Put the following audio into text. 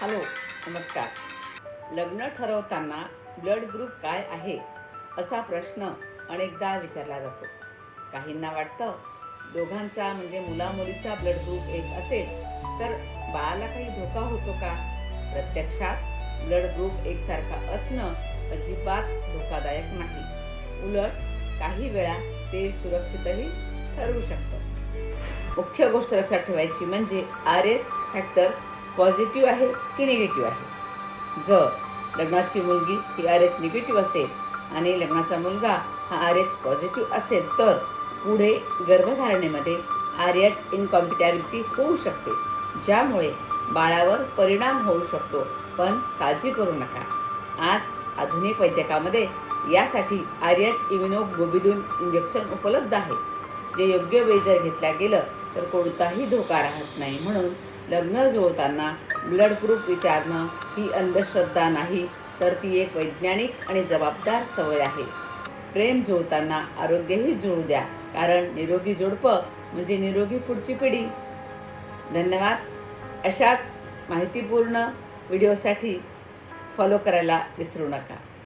Hello नमस्कार. लग्न ठरवताना ब्लड ग्रुप काय आहे असा प्रश्न अनेकदा विचारला जातो. काहींना वाटतं दोघांचा म्हणजे मुलामुलीचा ब्लड ग्रुप एक असेल तर बाळाला काही धोका होतो का? प्रत्यक्षात ब्लड ग्रुप एकसारखा असणं अजिबात धोकादायक नाही. उलट काही वेळा ते सुरक्षितही ठरवू शकतं. मुख्य गोष्ट लक्षात ठेवायची म्हणजे आर एच फॅक्टर पॉझिटिव्ह आहे की निगेटिव्ह आहे? जर लग्नाची मुलगी ही आर एच निगेटिव्ह असेल आणि लग्नाचा मुलगा हा आर एच पॉझिटिव्ह असेल तर पुढे गर्भधारणेमध्ये आर एच इनकॉम्पिटॅबिलिटी होऊ शकते ज्यामुळे बाळावर परिणाम होऊ शकतो. पण काळजी करू नका. आज आधुनिक वैद्यकामध्ये यासाठी आर एच इम्युनोग्लोबिलिन इंजेक्शन उपलब्ध आहे. जे योग्य वेळी जर घेतल्या गेलं तर कोणताही धोका राहत नाही. म्हणून लग्न जुळताना ब्लड ग्रुप विचारणं ही अंधश्रद्धा नाही तर ती एक वैज्ञानिक आणि जबाबदार सवय आहे. प्रेम जुळताना आरोग्यही जुळू द्या कारण निरोगी जोडपं म्हणजे निरोगी पुढची पिढी. धन्यवाद. अशाच माहितीपूर्ण व्हिडिओसाठी फॉलो करायला विसरू नका.